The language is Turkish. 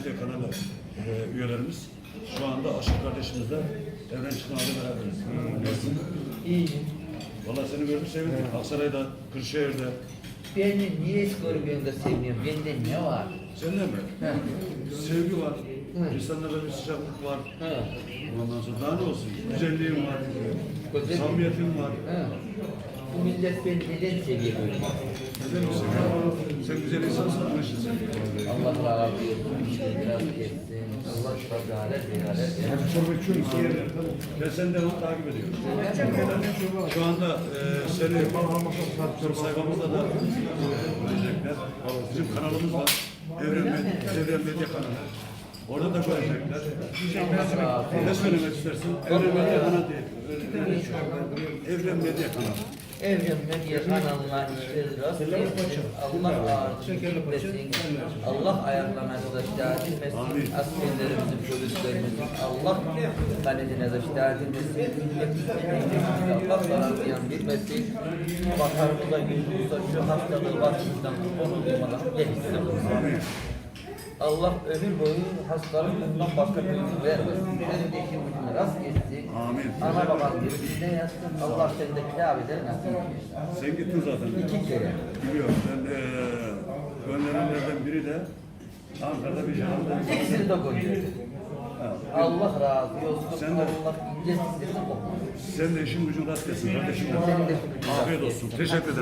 Medya kanalı e, üyelerimiz. Şu anda Aşık kardeşimizle Evren Çıkınağ'da beraberiz. Nasılsın? İyi. Valla seni gördük sevindik. Aksaray'da, Kırşehir'de. Beni niye hiç görmüyorsun da sevmiyorsun? Bende ne var? Sende mi? He. Sevgi var. Hı. İnsanlarda bir sıcaklık var. He. Ondan sonra daha ne olsun? Güzelliğin var. Güzel. Samimiyetin var. He. Bu millet beni neden seviyor böyle? Güzel misin? Sen güzel insansın. Seviyorum. Allah razı olsun. Biraz etsin. Allah şükürler beraber. Çorba içiyor musun? Ben devamlı takip ediyorum. Şu anda e, seni soru sayfamızda da görecekler. Bizim kanalımız var. Evren Medya, Evren Medya kanalı. Orada da görecekler. Ne söylemek istersin? Evren Medya kanalı değil. Evren Medya kanalı. Evren Medya kanalına işleri rast gelsin. Allah ağırlığı gitmesin. Allah ayaklarına taşlar dinmesin. Askerlerimizin, polislerimizin Allah kanedine taşlar dinmesin. Hepimizin Allah zarar ziyan bilmesin. Bakarımıza yüzümüze şu hastalığı başımızdan onu duymadan gelsin. Allah ömür boyu hastalık bundan başka bir vermesin. Gücüme rast gelsin. Amin. Ana babam birbirine yatsın. Allah seni de kitap eder nasip etsin. Sen gittin zaten. İki kere. Biliyorum. Ben e, gönderenlerden biri de Ankara'da bir canlı. İkisini de gönderdim. Allah razı olsun. Sen de- Allah ince sizleri kopmasın. Sen de işin gücün rast gelsin kardeşim. Senin de işin gücün rast Afiyet olsun. Teşekkür ederim.